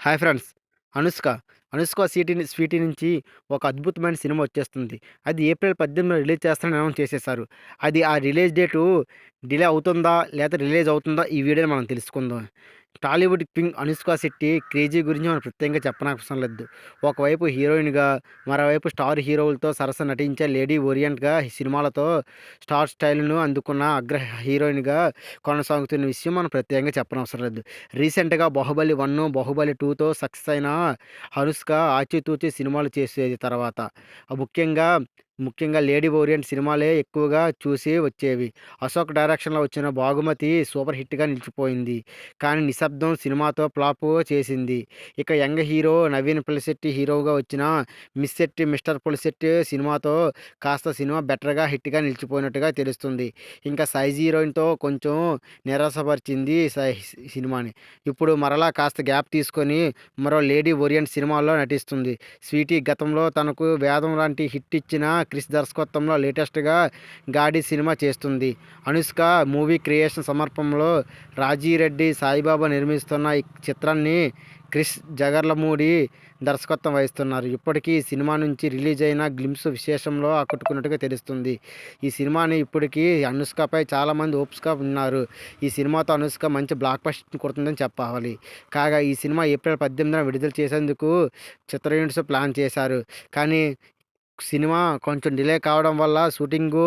Hi friends Anushka Anushka Shetty Sweety నుంచి ఒక అద్భుతమైన సినిమా వచ్చేస్తుంది. అది ఏప్రిల్ పద్దెనిమిదిలో రిలీజ్ చేస్తానని అనౌన్స్ చేసేసారు అది ఆ రిలీజ్ డేటు డిలే అవుతుందా లేదా రిలీజ్ అవుతుందా ఈ వీడియోని మనం తెలుసుకుందాం. టాలీవుడ్ కింగ్ అనుష్క శెట్టి క్రేజీ గురించి మనం ప్రత్యేకంగా చెప్పనవసరం లేదు. ఒకవైపు హీరోయిన్గా మరోవైపు స్టార్ హీరోలతో సరస నటించే లేడీ ఓరియంట్గా సినిమాలతో స్టార్ స్టైల్ను అందుకున్న అగ్ర హీరోయిన్గా కొనసాగుతున్న విషయం మనం ప్రత్యేకంగా చెప్పనవసరం లేదు. రీసెంట్గా బాహుబలి వన్ బాహుబలి టూతో సక్సెస్ అయిన అనుష్క ఆచితూచి సినిమాలు చేసేది తర్వాత. ముఖ్యంగా ముఖ్యంగా లేడీ ఓరియంట్ సినిమాలే ఎక్కువగా చూసి వచ్చేవి. అశోక్ డైరెక్షన్లో వచ్చిన బాగుమతి సూపర్ హిట్గా నిలిచిపోయింది. కానీ నిశ్శబ్దం సినిమాతో ఫ్లాప్ చేసింది. ఇక యంగ్ హీరో నవీన్ పులిశెట్టి హీరోగా వచ్చిన మిస్ శెట్టి మిస్టర్ పులిశెట్టి సినిమాతో కాస్త సినిమా బెటర్గా హిట్గా నిలిచిపోయినట్టుగా తెలుస్తుంది. ఇంకా సైజ్ హీరోయిన్తో కొంచెం నిరాశపరిచింది సినిమాని. ఇప్పుడు మరలా కాస్త గ్యాప్ తీసుకొని మరో లేడీ ఓరియంట్ సినిమాలో నటిస్తుంది. స్వీటీ గతంలో తనకు వేదం లాంటి హిట్ ఇచ్చిన క్రిష్ దర్శకత్వంలో లేటెస్ట్గా గాడి సినిమా చేస్తుంది. అనుష్క మూవీ క్రియేషన్ సమర్పంలో రాజీరెడ్డి సాయిబాబా నిర్మిస్తున్న ఈ చిత్రాన్ని క్రిష్ జగర్లమూడి దర్శకత్వం వహిస్తున్నారు. ఇప్పటికీ ఈ సినిమా నుంచి రిలీజ్ అయిన గ్లిమ్స్ విశేషంలో ఆకట్టుకున్నట్టుగా తెలుస్తుంది. ఈ సినిమాని ఇప్పటికీ అనుష్కపై చాలామంది ఓప్స్గా ఉన్నారు. ఈ సినిమాతో అనుష్క మంచి బ్లాక్ బస్టర్ కొడుతుందని చెప్పాలి. కాగా ఈ సినిమా ఏప్రిల్ పద్దెనిమిదిన విడుదల చేసేందుకు చిత్ర యూనిట్స్ ప్లాన్ చేశారు. కానీ సినిమా కొంచెం డిలే కావడం వల్ల షూటింగు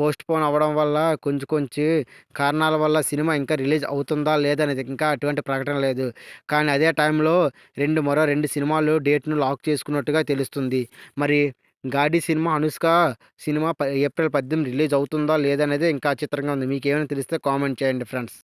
పోస్ట్ పోన్ అవ్వడం వల్ల కొంచెం కొంచెం కారణాల వల్ల సినిమా ఇంకా రిలీజ్ అవుతుందా లేదా అనేది ఇంకా అటువంటి ప్రకటన లేదు. కానీ అదే టైంలో రెండు మరో రెండు సినిమాలు డేట్ను లాక్ చేసుకున్నట్టుగా తెలుస్తుంది. మరి Ghaati cinema Anushka cinema April పద్దెనిమిది రిలీజ్ అవుతుందా లేదనేది ఇంకా చిత్రంగా ఉంది. మీకు ఏమైనా తెలిస్తే కామెంట్ చేయండి ఫ్రెండ్స్.